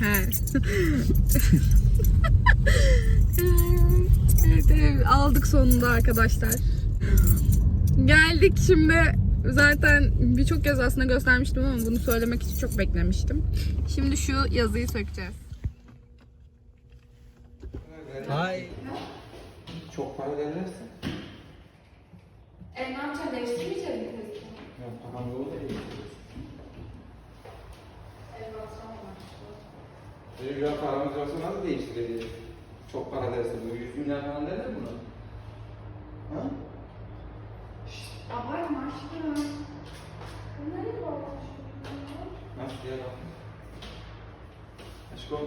iğrenç. evet ev aldık sonunda arkadaşlar. Geldik şimdi. Zaten birçok kez aslında göstermiştim ama bunu söylemek için çok beklemiştim. Şimdi şu yazıyı sökeceğiz. Hay. Çok para verirsin. E ne yapacağız? Değiştirmeyeceğiz mi? Ya tamam yolu da değiştiririz. Çocuk ya paramız varsa nasıl değiştireceğiz? Çok para derse bu 100 bin lira falan derler buna. Ha? Abartma aşkım. Nereye bağlamış? Nasıl ya. Aşkım.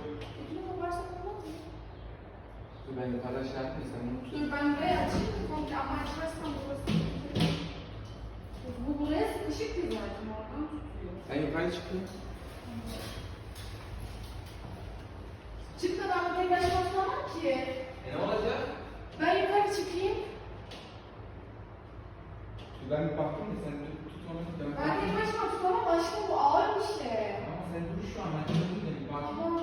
Dur ben yukarıda şey yapayım sen bunu. Dur ben buraya açayım mı komple ama açarsam burası Bu buraya sıkışık bir zaten oradan tutuyor. Sen yukarı çıkın. Çık da ben buraya baş basmam ki. E ne olacak? Ben yukarı çıkayım. Ben bir baktım da sen tut, tut onu. Ben, Ben tek başıma tutamam aşkım bu ağır bir şey. Ama sen dur şu an ben da bir bak. Ama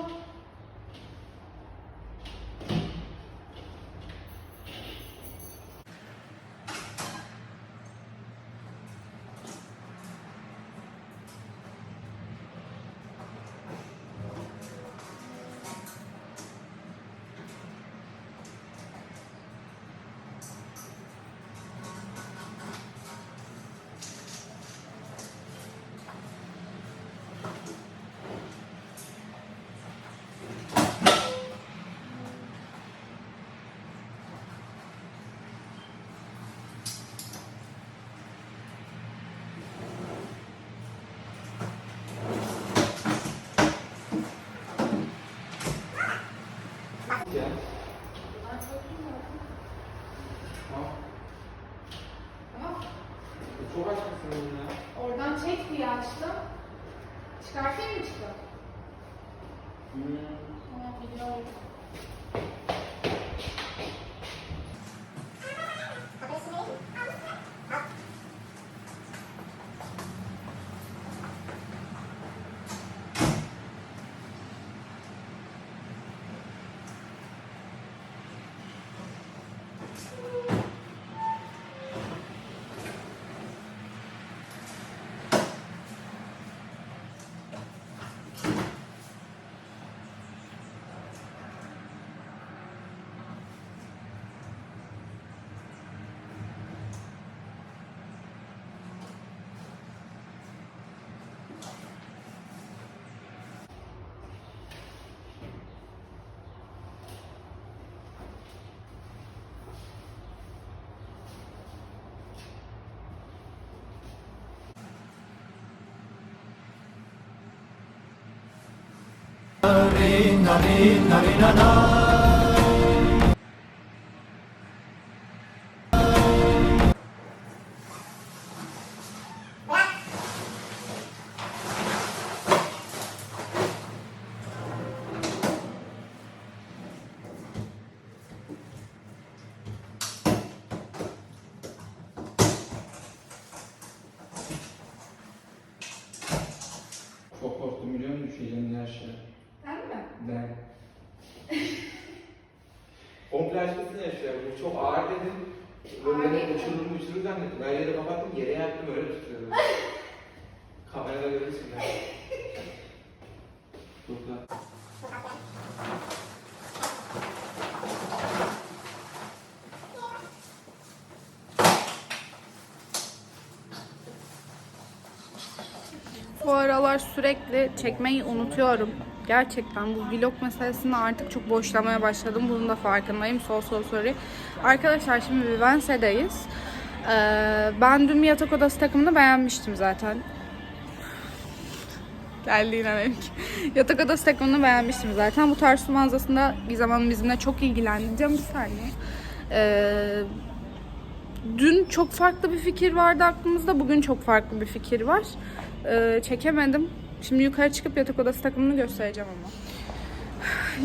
E, Çok aç mısın bunu ya? Oradan çek diye açtım. Çıkartayım mı çıkıp? Hmm. Tamam biliyorum. na na na na na. Yeri kapattım yere yattım öyle tutuyorum. Kamerada görürsün ben. Dur lan. Bu aralar sürekli çekmeyi unutuyorum. Gerçekten bu vlog meselesini artık çok boşlamaya başladım. Bunun da farkındayım. Sol sol sorry. Arkadaşlar şimdi Vivense'deyiz. Ee, ben dün yatak odası takımını beğenmiştim zaten. Geldi yine benimki. Yatak odası takımını beğenmiştim zaten. Bu tarz su mağazasında bir zaman bizimle çok ilgilendi. Canım bir saniye. Ee, dün çok farklı bir fikir vardı aklımızda. Bugün çok farklı bir fikir var. Ee, çekemedim. Şimdi yukarı çıkıp yatak odası takımını göstereceğim ama.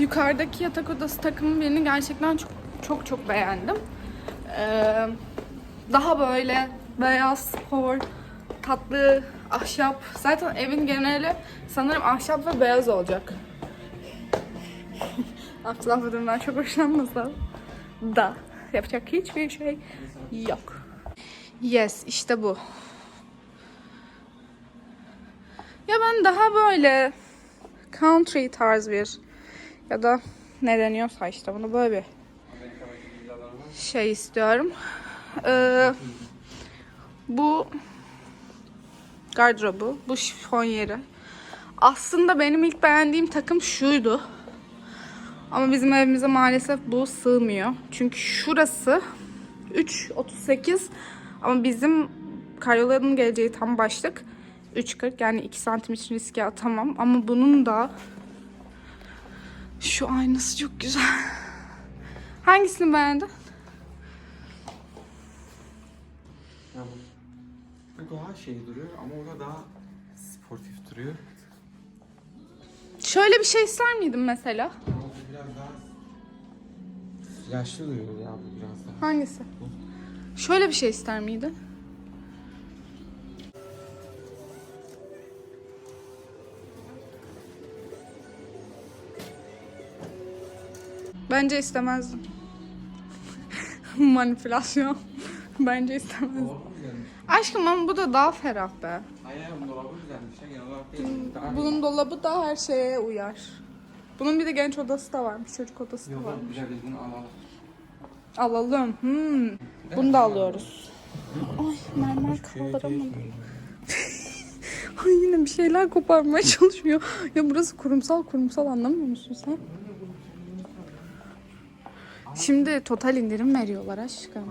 Yukarıdaki yatak odası takımı beni gerçekten çok çok çok beğendim. Ee, daha böyle beyaz, spor, tatlı, ahşap. Zaten evin geneli sanırım ahşap ve beyaz olacak. Abdullah bu durumdan çok hoşlanmasa da yapacak hiçbir şey yok. Yes, işte bu. Ya ben daha böyle country tarz bir ya da ne deniyorsa işte bunu böyle bir şey istiyorum. Ee, bu gardırobu, bu şifon yeri. Aslında benim ilk beğendiğim takım şuydu. Ama bizim evimize maalesef bu sığmıyor. Çünkü şurası 3.38 ama bizim karyolanın geleceği tam başlık 3.40 yani 2 santim için riske atamam. Ama bunun da şu aynası çok güzel. Hangisini beğendin? Ya bu, bu daha şey duruyor ama o da daha sportif duruyor. Şöyle bir şey ister miydin mesela? Ama bu biraz daha yaşlı duruyor ya bu biraz daha. Hangisi? Şöyle bir şey ister miydin? Bence istemezdim. Manipülasyon. Bence güzelmiş. Aşkım ama bu da daha ferah be. Hayır hayır, dolabı güzelmiş genel olarak değil. Daha Bunun dolabı da her şeye uyar. Bunun bir de genç odası da varmış, çocuk odası da yok güzel biz bunu alalım. Alalım. Hmm. Bunu da alıyoruz. Ay mermer kaldıramadım. Ay yine bir şeyler koparmaya çalışıyor. Ya burası kurumsal kurumsal anlamıyor musun sen? Şimdi total indirim veriyorlar aşkım.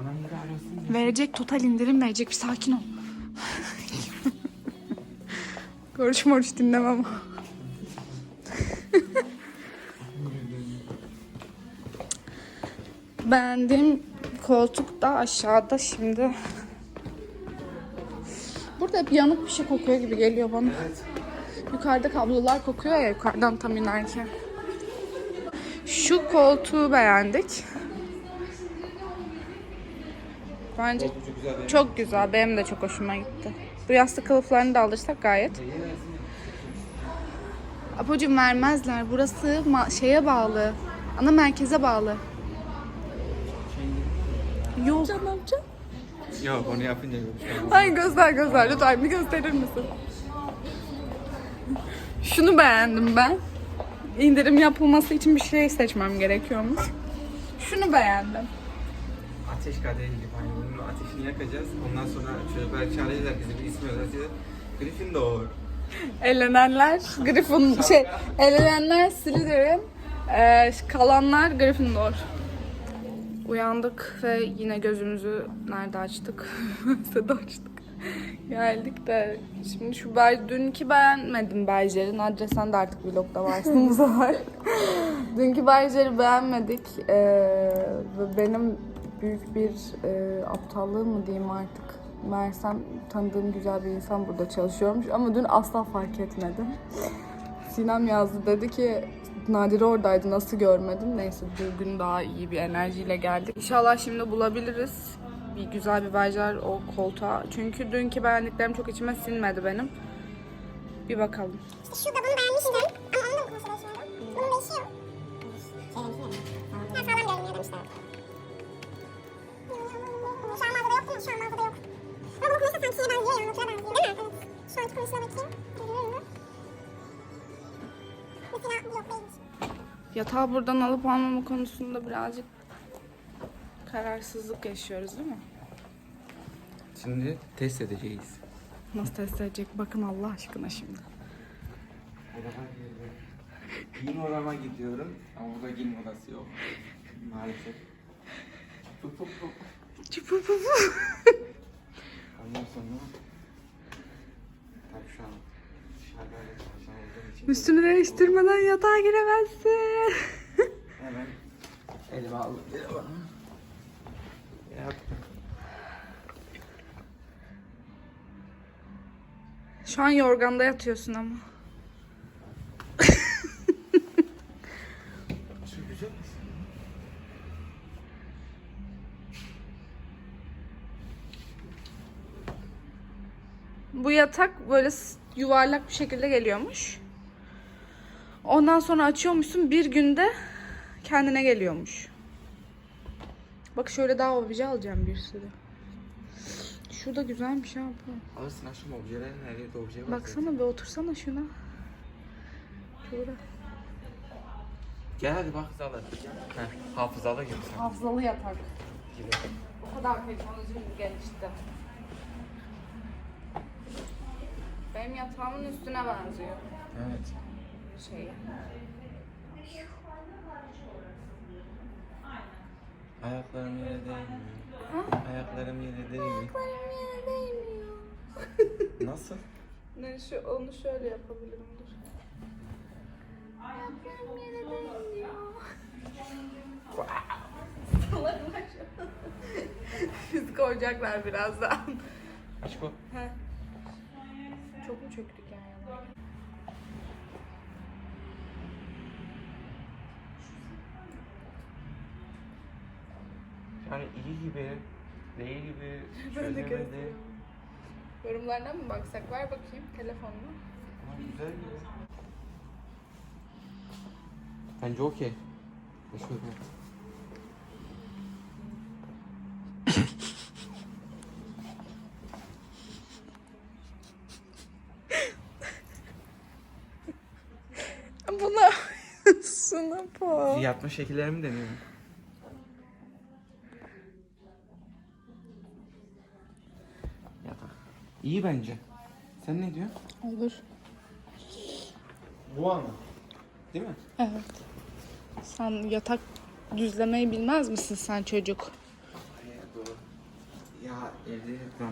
Verecek total indirim verecek bir sakin ol. Görüş moruş dinlemem. Beğendiğim koltuk da aşağıda şimdi. Burada hep yanık bir şey kokuyor gibi geliyor bana. Evet. Yukarıda kablolar kokuyor ya yukarıdan tam inerken. Şu koltuğu beğendik. Bence Çok güzel. Benim de çok hoşuma gitti. Bu yastık kılıflarını da alırsak gayet. Apocuğum vermezler. Burası ma- şeye bağlı. Ana merkeze bağlı. Yok. Canım amca. Yok onu yapınca yok. Ay göster göster. Lütfen bir gösterir misin? Şunu beğendim ben. İndirim yapılması için bir şey seçmem gerekiyormuş. Şunu beğendim. Ateş kadehi gibi ateşini yakacağız. Ondan sonra çocuklar çağıracaklar bizi bir ismi öğreteceğiz. Gryffindor. Elenenler Griffin şey, elenenler Slytherin, eee, kalanlar Gryffindor. Uyandık ve yine gözümüzü nerede açtık? Seda açtık. Geldik de şimdi şu ber, dünkü beğenmedim Berjer'in adresen de artık vlogda varsın bu sefer. dünkü Berjer'i beğenmedik ve benim büyük bir eee aptallığım mı diyeyim artık. Meğersem tanıdığım güzel bir insan burada çalışıyormuş ama dün asla fark etmedim. Sinem yazdı dedi ki Nadire oradaydı nasıl görmedim. Neyse bugün daha iyi bir enerjiyle geldik. İnşallah şimdi bulabiliriz. Bir güzel bir berjer o koltuğa. Çünkü dünkü beğendiklerim çok içime sinmedi benim. Bir bakalım. Şurada bunu beğenmiştim ama onun da mı konuşuyor düşünüyorum. Bunun değişiyor. Ha sağlam görünüyor demişler. Mi? Şu an mağazada yok. Ama bu konuşsa sanki şeye benziyor ya, notura benziyor değil mi? Evet. Şu anki konuşuna bakayım. Görüyor musun? Mesela yok değilmiş. Yatağı buradan alıp almama konusunda birazcık kararsızlık yaşıyoruz değil mi? Şimdi test edeceğiz. Nasıl test edecek? Bakın Allah aşkına şimdi. Giyim odama gidiyorum ama burada giyim odası yok. Maalesef. Pup pup. Ondan sonra tabii şu an dışarıda öyle çalışan olduğum için Üstünü değiştirmeden yatağa giremezsin. hemen elime aldım telefonu. Yaptım. Şu an yorganda yatıyorsun ama. Şu güzel misin? Bu yatak böyle yuvarlak bir şekilde geliyormuş. Ondan sonra açıyormuşsun bir günde kendine geliyormuş. Bak şöyle daha obje alacağım bir sürü. Şurada güzelmiş ha bu. Alırsın aşkım objelerin her yerde obje var. Baksana bir otursana şuna. Şurada. Gel hadi bak. Heh, hafızalı gibi sen. Hafızalı yatak. Gibi. O kadar teknolojimiz gelişti. Benim yatağımın üstüne benziyor Evet. şeyi. Ayaklarım yere değmiyor. Ayaklarım yere değmiyor. Ayaklarım yere değmiyor. Nasıl? Ne şu onu şöyle yapabilirim dur. Ayaklarım yere değmiyor. Salaklar. Biz koyacaklar birazdan. Aşk o. He. Çok mu çöktük yani? Yani iyi gibi, değil gibi, Ben de çözemedi. gözlerim. Yorumlardan mı baksak? Ver bakayım telefonunu. Ama güzel gibi. Bence okey. Teşekkür ederim. Buna sınıf o. Yatma şekillerimi deniyorum. Yatak. İyi bence. Sen ne diyorsun? Olur. Bu ama. Değil mi? Evet. Sen yatak düzlemeyi bilmez misin sen çocuk? Evet doğru. Ya evde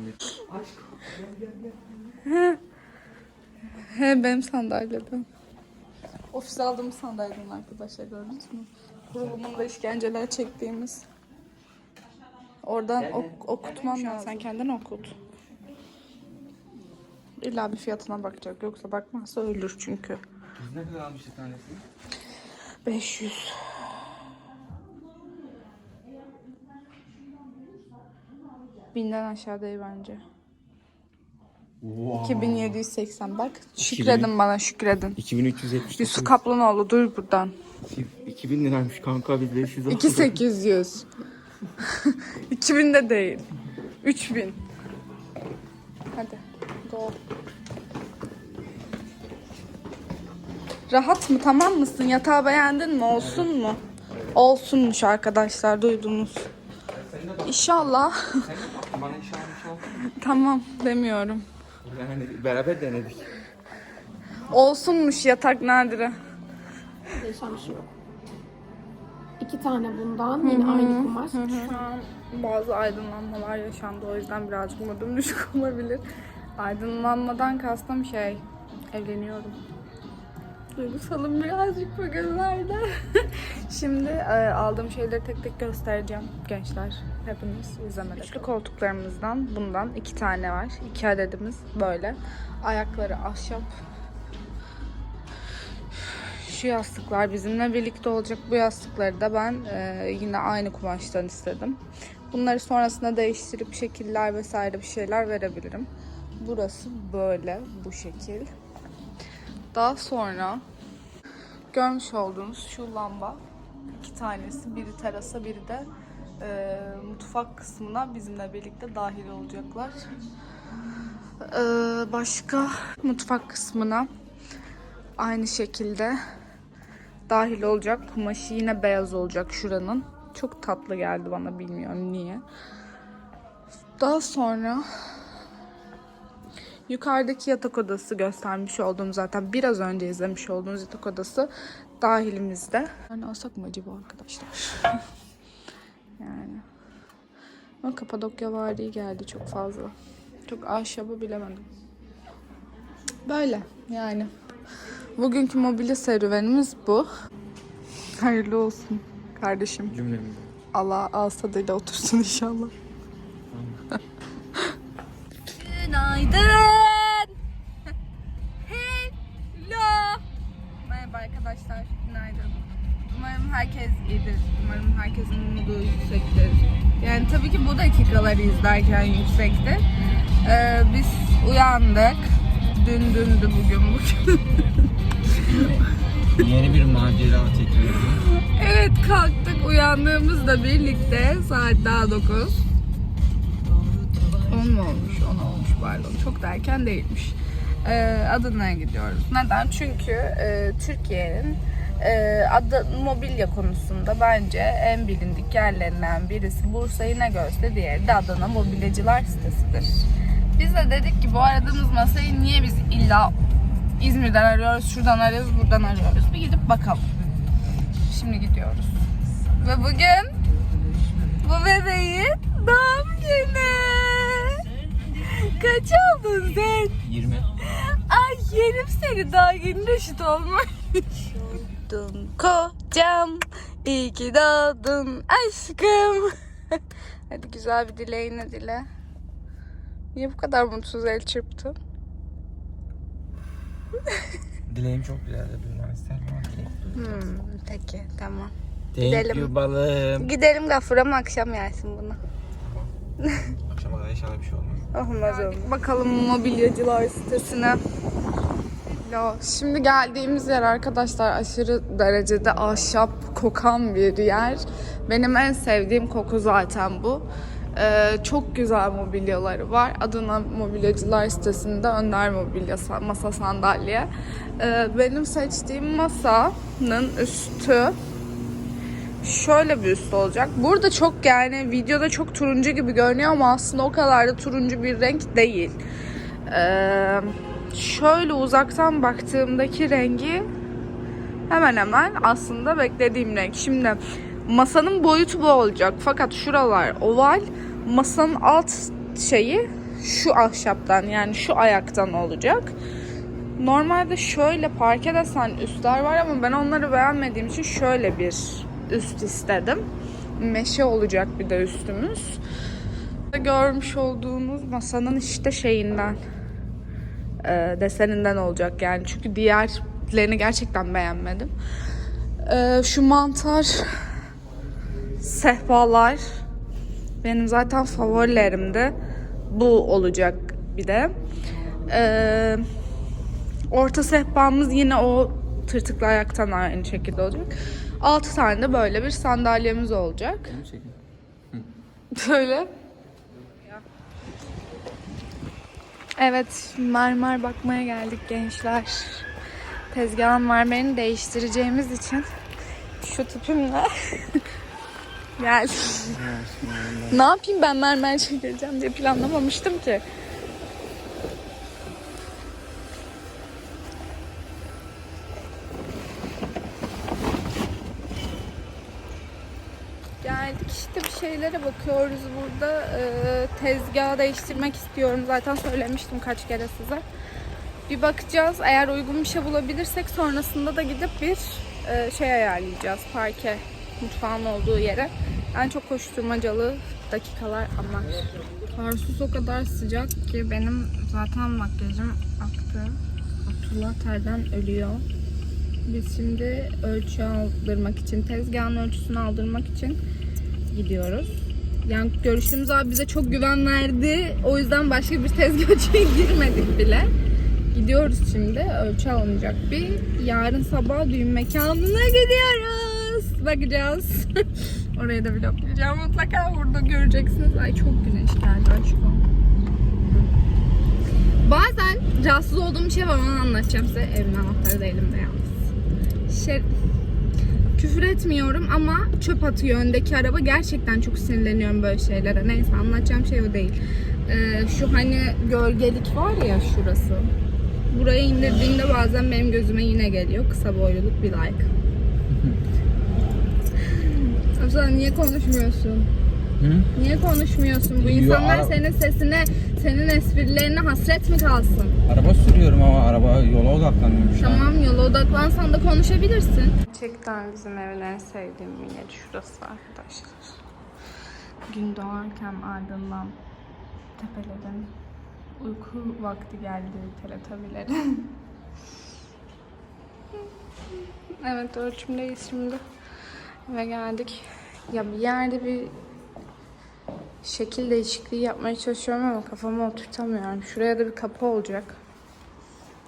bir. Aşk. Gel gel gel. He benim sandalyem. Ofise aldığımız sandalyem arkadaşlar gördünüz mü? Kurulumunda işkenceler çektiğimiz. Oradan ok- okutmam lazım. Sen kendin okut. İlla bir fiyatına bakacak. Yoksa bakmazsa ölür çünkü. Biz ne kadar almıştık tanesini? 500. Binden aşağı değil bence. Wow. 2780 bak. Şükredin bana şükredin. 2379. Yusuf Kaplanoğlu dur buradan. 2000 liraymış kanka biz 500 aldık. 2800. 2000 de değil. 3000. Hadi. Go. Rahat mı? Tamam mısın? Yatağı beğendin mi? Olsun mu? Olsunmuş arkadaşlar duydunuz. İnşallah. Bana inşallah inşallah. tamam demiyorum. Yani beraber denedik. Olsunmuş yatak Nadire. Değişen bir şey yok. İki tane bundan yine aynı kumaş. Şu an bazı aydınlanmalar yaşandı o yüzden birazcık modum düşük olabilir. Aydınlanmadan kastım şey, evleniyorum. Duygusalım birazcık bugünlerde. Şimdi e, aldığım şeyleri tek tek göstereceğim gençler. Hepiniz izlemede. Üçlü koltuklarımızdan bundan iki tane var. İki adedimiz böyle. Ayakları ahşap. Şu yastıklar bizimle birlikte olacak. Bu yastıkları da ben e, yine aynı kumaştan istedim. Bunları sonrasında değiştirip şekiller vesaire bir şeyler verebilirim. Burası böyle bu şekil. Daha sonra görmüş olduğunuz şu lamba iki tanesi biri terasa biri de e, mutfak kısmına bizimle birlikte dahil olacaklar. E, başka mutfak kısmına aynı şekilde dahil olacak. Kumaşı yine beyaz olacak şuranın. Çok tatlı geldi bana bilmiyorum niye. Daha sonra yukarıdaki yatak odası göstermiş olduğum zaten biraz önce izlemiş olduğunuz yatak odası dahilimizde. Yani alsak mı acaba arkadaşlar? yani. Ama Kapadokya vari geldi çok fazla. Çok ahşabı bilemedim. Böyle yani. Bugünkü mobilya serüvenimiz bu. Hayırlı olsun kardeşim. Cümlemiz. Allah ağız tadıyla otursun inşallah. Dakikaları izlerken yüksekti. Ee, biz uyandık. Dün dündü bugün bugün. Yeni bir macera tekrar. evet kalktık uyandığımızda birlikte saat daha 9. 10 mu olmuş? 10 olmuş pardon. Çok da erken değilmiş. Ee, Adana'ya gidiyoruz. Neden? Çünkü e, Türkiye'nin e, Ada, mobilya konusunda bence en bilindik yerlerinden birisi Bursa'yı ne görse diğeri de Adana Mobilyacılar sitesidir. Biz de dedik ki bu aradığımız masayı niye biz illa İzmir'den arıyoruz, şuradan arıyoruz, buradan arıyoruz. Bir gidip bakalım. Şimdi gidiyoruz. Ve bugün bu bebeğin doğum günü. Kaç oldun sen? 20. Ay yerim seni daha yeni reşit olmuş. Doğdun kocam, iyi ki doğdun aşkım. Hadi güzel bir dileğini dile. Niye bu kadar mutsuz el çırptın? Dileğim çok güzel de duymak dilek duymak Hmm, peki tamam. Thank Gidelim. you balım. Gidelim gafura mı akşam yersin bunu? Akşama kadar inşallah bir şey olmaz. Olmaz olmaz. Bakalım mobilyacılar sitesine. Ya şimdi geldiğimiz yer arkadaşlar aşırı derecede ahşap kokan bir yer. Benim en sevdiğim koku zaten bu. Ee, çok güzel mobilyaları var. Adana Mobilyacılar sitesinde Önder Mobilya sa- masa sandalye. Ee, benim seçtiğim masanın üstü şöyle bir üst olacak. Burada çok yani videoda çok turuncu gibi görünüyor ama aslında o kadar da turuncu bir renk değil. Ee, şöyle uzaktan baktığımdaki rengi hemen hemen aslında beklediğim renk. Şimdi masanın boyutu bu olacak. Fakat şuralar oval. Masanın alt şeyi şu ahşaptan yani şu ayaktan olacak. Normalde şöyle parke desen üstler var ama ben onları beğenmediğim için şöyle bir üst istedim. Meşe olacak bir de üstümüz. Görmüş olduğunuz masanın işte şeyinden e, deseninden olacak yani çünkü diğerlerini gerçekten beğenmedim. E, şu mantar sehpalar benim zaten favorilerimdi. Bu olacak bir de. E, orta sehpamız yine o tırtıklı ayaktan aynı şekilde olacak. 6 tane de böyle bir sandalyemiz olacak. Böyle. Evet, mermer bakmaya geldik gençler. Tezgahın mermerini değiştireceğimiz için şu tipimle geldim. ne yapayım ben mermer çekeceğim diye planlamamıştım ki. Geldik işte bir şeylere bakıyoruz burada. Ee, değiştirmek istiyorum. Zaten söylemiştim kaç kere size. Bir bakacağız. Eğer uygun bir şey bulabilirsek sonrasında da gidip bir e, şey ayarlayacağız. Parke mutfağın olduğu yere. Yani çok koşturmacalı dakikalar ama. Tarsus o kadar sıcak ki benim zaten makyajım aktı. Abdullah terden ölüyor. Biz şimdi ölçü aldırmak için, tezgahın ölçüsünü aldırmak için gidiyoruz. Yani görüştüğümüz abi bize çok güven verdi. O yüzden başka bir tezgahçıya girmedik bile. Gidiyoruz şimdi. Ölçü alınacak bir. Yarın sabah düğün mekanına gidiyoruz. Bakacağız. Orayı da vloglayacağım. Mutlaka burada göreceksiniz. Ay çok güneş geldi aşkım. Bazen rahatsız olduğum bir şey var onu anlatacağım size. Evin anahtarı da elimde yalnız. Şey, küfür etmiyorum ama çöp atıyor öndeki araba. Gerçekten çok sinirleniyorum böyle şeylere. Neyse anlatacağım şey o değil. Ee, şu hani gölgelik var ya şurası. Buraya indirdiğimde bazen benim gözüme yine geliyor. Kısa boyluluk bir like. Abla niye konuşmuyorsun? Hı? Niye konuşmuyorsun? Bu Yo, insanlar ara- senin sesine, senin esprilerine hasret mi kalsın? Araba sürüyorum ama araba yola odaklanıyorum şu an. Tamam yola odaklansan da konuşabilirsin. Gerçekten bizim evin en sevdiğim yeri şurası arkadaşlar. Gün doğarken ardından tepelerin uyku vakti geldi teletabilerin. evet ölçümdeyiz şimdi. Ve geldik. Ya bir yerde bir şekil değişikliği yapmaya çalışıyorum ama kafama oturtamıyorum. Şuraya da bir kapı olacak.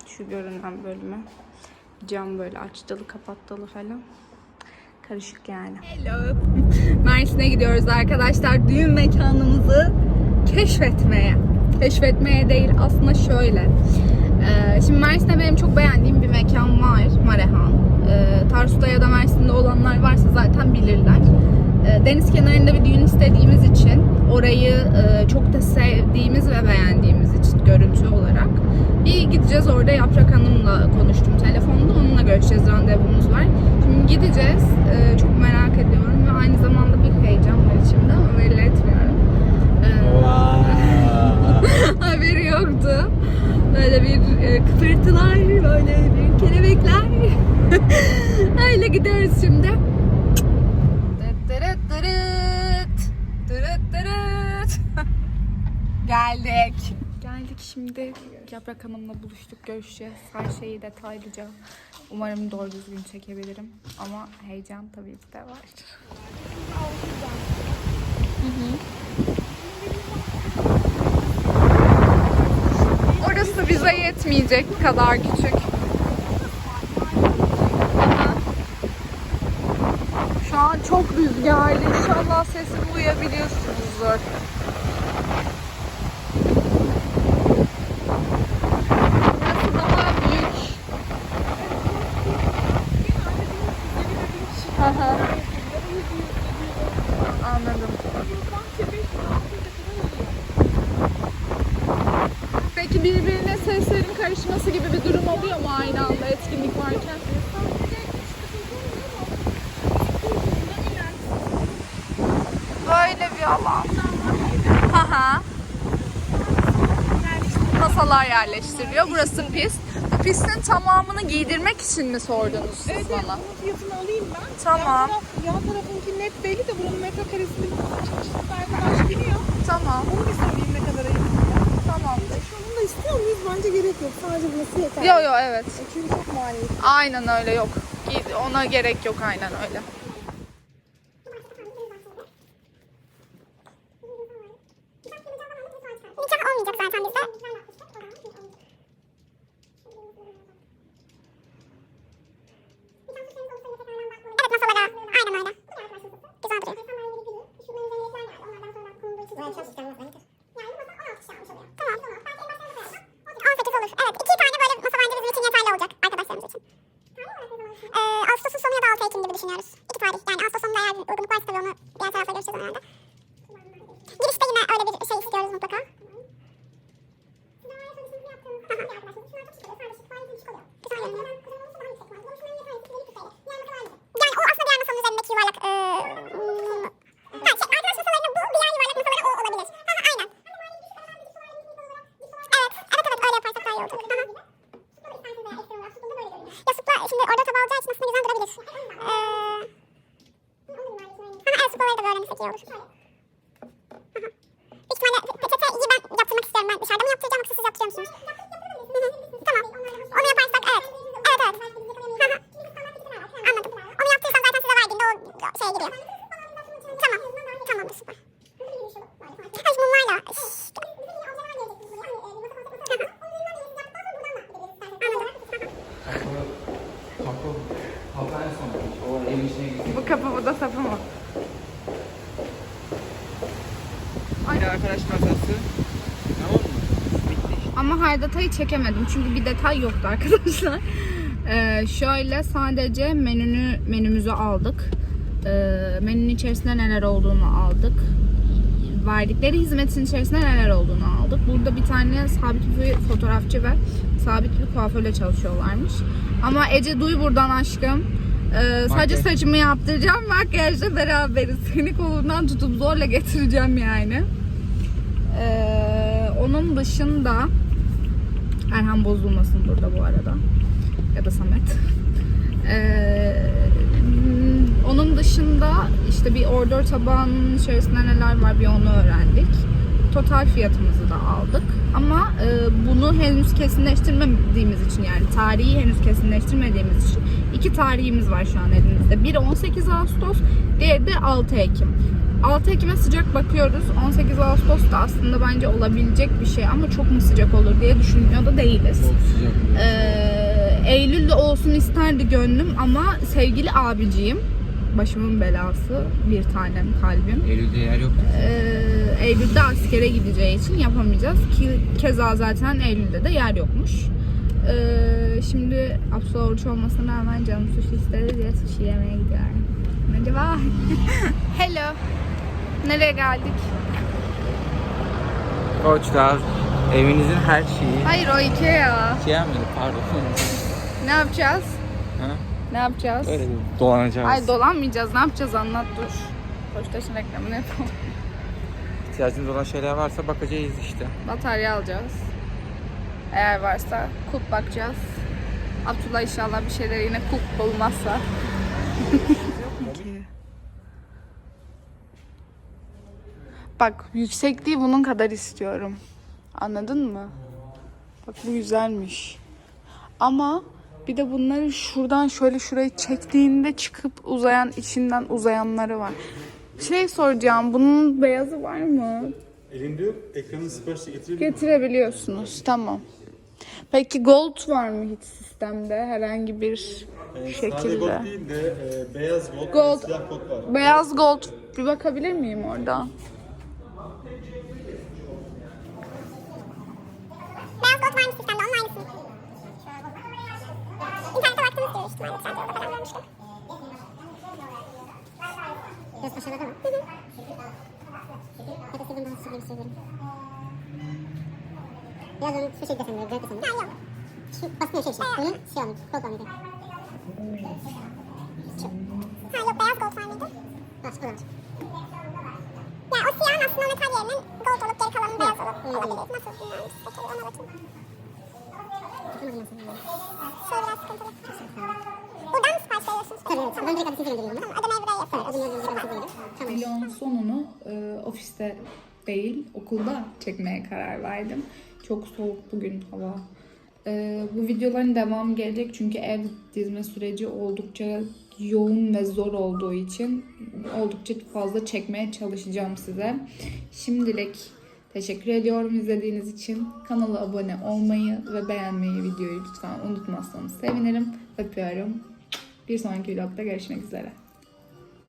Şu görünen bölüme. Cam böyle açtılı kapattılı falan. Karışık yani. Hello. Mersin'e gidiyoruz arkadaşlar. Düğün mekanımızı keşfetmeye. Keşfetmeye değil aslında şöyle. Ee, şimdi Mersin'de benim çok beğendiğim bir mekan var. Marehan. Ee, Tarsus'ta ya da Mersin'de olanlar varsa zaten bilirler. Ee, deniz kenarında bir düğün istediğimiz için orayı e, çok da sevdiğimiz ve beğendiğimiz için görüntü olarak bir gideceğiz. Orada Yaprak Hanım'la konuştum telefonda. Onunla görüşeceğiz randevumuz var. Şimdi gideceğiz. Ee, çok merak ediyorum ve aynı zamanda bir heyecan var içimde ama belli etmiyorum. Ee, haberi yoktu. Böyle bir e, kıpırtılar, böyle bir kelebekler. Öyle gidiyoruz şimdi. Dırıt dırıt. Dırıt dırıt. Geldik. Geldik şimdi. Yaprak Hanım'la buluştuk, görüşeceğiz. Her şeyi detaylıca. Umarım doğru düzgün çekebilirim. Ama heyecan tabii ki de var. Orası bize yetmeyecek kadar küçük. Şu an çok rüzgarlı. İnşallah sesimi duyabiliyorsunuzdur. Burası daha büyük. Aha. Anladım. Peki birbirine seslerin karışması gibi bir durum oluyor mu aynı anda etkinlik varken? Böyle bir alan. Haha. Masalar yerleştiriliyor. Burası pist. Bu pistin tamamını giydirmek için mi sordunuz siz Evet, bana? evet, bunun fiyatını alayım ben. Tamam. Yan, taraf, yan tarafınki net belli de buranın metrekaresini çalıştık arkadaş biliyor. Tamam. Onu bir sorayım ne kadar ayırıyor. Tamamdır. Onu da istiyor muyuz? Bence gerek yok. Sadece burası yeter. Yo yo evet. E, Çünkü çok maliyetli. Aynen öyle yok. Giy- Ona gerek yok aynen öyle. Nikah olmayacak zaten bizde. Evet masalara. Aynen öyle. Güzel duruyor. Tamam. 18 olur. Evet. iki tane böyle masa bence bizim için yeterli olacak. Arkadaşlarımız için. Ee, Ağustos'un sonu ya da 6 Ekim gibi düşünüyoruz. İki tarih. Yani Ağustos sonunda eğer uygunluk varsa tabii onu diğer tarafla görüşeceğiz herhalde. Girişte yine öyle bir şey istiyoruz mutlaka. Yani o aslında diğer masanın üzerindeki yuvarlak eee hmm, ha, şey, arkadaş masalarına bu diğer yuvarlak masaları o olabilir. Ha, ha, aynen. Evet, evet evet öyle yaparsak daha iyi olacak. Aha. Ya supla şimdi orada tabağı olacağı için aslında güzel durabilir. Eee ha, evet suplaları da öğrenirsek iyi olur. Büyük ihtimalle peçeteyi ben yaptırmak istiyorum. Ben dışarıda mı yaptıracağım yoksa siz yaptırıyor musunuz? Hı hı. Tamam. Onu yaparsak evet. Evet evet. Hı hı. Anladım. Onu yaptırsam zaten size verdiğimde o şeye giriyor. Tamam. Tamamdır süper. Ay bunlarla. Şşş. Hı hı. Anladım. Kapı, kapı en son. O evin içine gidiyor. Bu kapı bu da sapı mı? Bir arkadaş masası. Tamam mı? Bitti detayı çekemedim çünkü bir detay yoktu arkadaşlar. Ee, şöyle sadece menünü menümüzü aldık. Ee, menünün içerisinde neler olduğunu aldık. Verdikleri hizmetin içerisinde neler olduğunu aldık. Burada bir tane sabit bir fotoğrafçı ve sabit bir kuaförle çalışıyorlarmış. Ama Ece duy buradan aşkım. Ee, sadece saçımı yaptıracağım. Makyajla beraberiz. Seni kolundan tutup zorla getireceğim yani. Ee, onun dışında Erhan bozulmasın burada bu arada. Ya da Samet. Ee, onun dışında işte bir order tabağının içerisinde neler var bir onu öğrendik. Total fiyatımızı da aldık. Ama e, bunu henüz kesinleştirmediğimiz için yani tarihi henüz kesinleştirmediğimiz için iki tarihimiz var şu an elimizde. Biri 18 Ağustos, diğeri de 6 Ekim. 6 Ekim'e sıcak bakıyoruz. 18 Ağustos da aslında bence olabilecek bir şey ama çok mu sıcak olur diye düşünmüyor da değiliz. Çok sıcak. Ee, Eylül'de olsun isterdi gönlüm ama sevgili abiciğim, başımın belası, bir tanem kalbim. Eylül'de yer yok. Ee, Eylül'de askere gideceği için yapamayacağız ki keza zaten Eylül'de de yer yokmuş. Ee, şimdi Abdullah oruç olmasına rağmen canım sushi istedi diye sushi yemeye gidiyorum. Acaba? Hello. Nereye geldik? Koçlar, evinizin her şeyi. Hayır o Ikea. Şey mi? Pardon. Ne yapacağız? ha? Ne yapacağız? Öyle bir dolanacağız. Ay dolanmayacağız. Ne yapacağız anlat dur. Koçtaş'ın reklamını yapalım. İhtiyacınız olan şeyler varsa bakacağız işte. Batarya alacağız. Eğer varsa kulp bakacağız. Abdullah inşallah bir şeyler yine kulp olmazsa. Bak yüksekliği bunun kadar istiyorum. Anladın mı? Bak bu güzelmiş. Ama bir de bunları şuradan şöyle şurayı çektiğinde çıkıp uzayan içinden uzayanları var. Şey soracağım bunun beyazı var mı? Elinde yok. Ekranı siparişle getirebilir Getirebiliyorsunuz. Tamam. Peki gold var mı hiç sistemde? Herhangi bir Ee, Sade şekilde. gold değil de e, beyaz gold, Gold. siyah gold var. Beyaz gold bir bakabilir miyim orada? Beyaz gold var mı sistemde? Onun aynısı. İnternete baktığımız gibi ihtimalle sadece orada falan görmüştüm. Biraz aşağıda mı? Hı hı. Ya da sizin daha sıkı bir şey verin. Biraz onun şu şey desenleri, renk desenleri. Ya yok. Şu basmıyor şey işte. Bunun şey olmuş, gold var mıydı? Şu. Ha yok, beyaz gold var mıydı? Ha, şu kullanmış. Ya o siyahın aslında metal yerinin gold olup geri kalanın beyaz olup olabilir. Nasıl. Peki ona bakayım. Şöyle sonunu e, ofiste değil okulda çekmeye karar verdim. Çok soğuk bugün hava. E, bu videoların devamı gelecek çünkü ev dizme süreci oldukça yoğun ve zor olduğu için oldukça fazla çekmeye çalışacağım size. Şimdilik teşekkür ediyorum izlediğiniz için. Kanala abone olmayı ve beğenmeyi videoyu lütfen unutmazsanız sevinirim. Öpüyorum. Bir sonraki vlogda görüşmek üzere.